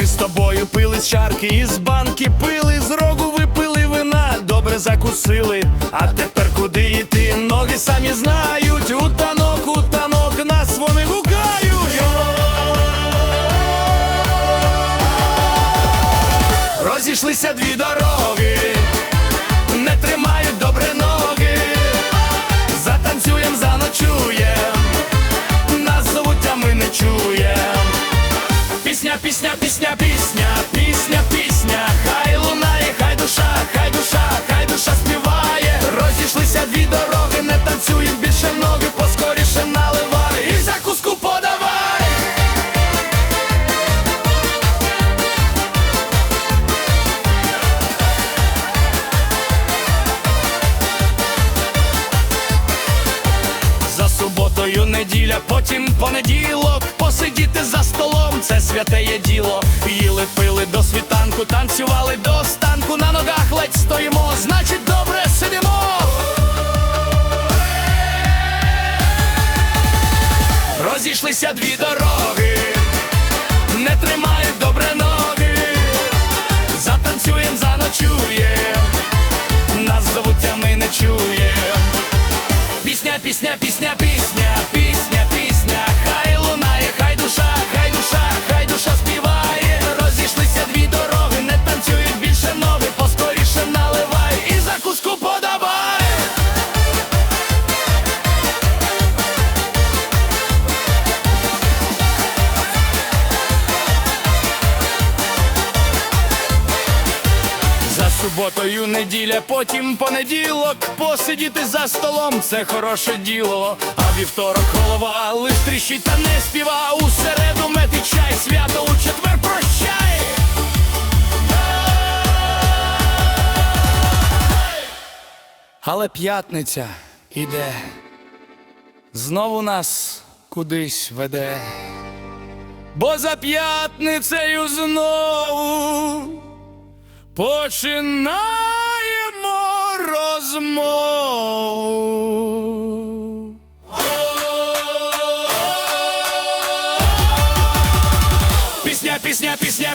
ми з тобою пили з чарки, із банки пили, з рогу випили вина, добре закусили. А тепер куди йти? Ноги самі знають. Утанок, утанок, нас вони гукають. Розійшлися дві дороги, не тримають добре ноги, затанцюєм, заночує. Пісня, пісня, пісня, пісня, суботою неділя, потім понеділок, посидіти за столом, це святе є діло. Їли, пили до світанку, танцювали до станку, на ногах ледь стоїмо, значить добре сидимо. Розійшлися дві дороги, суботою неділя, потім понеділок, посидіти за столом це хороше діло. А вівторок голова лиш тріщить та не співа. У середу мети чай, свято у четвер прощай. Але п'ятниця іде, знову нас кудись веде. Бо за п'ятницею знову Починаємо розмову. Пісня, пісня, пісня,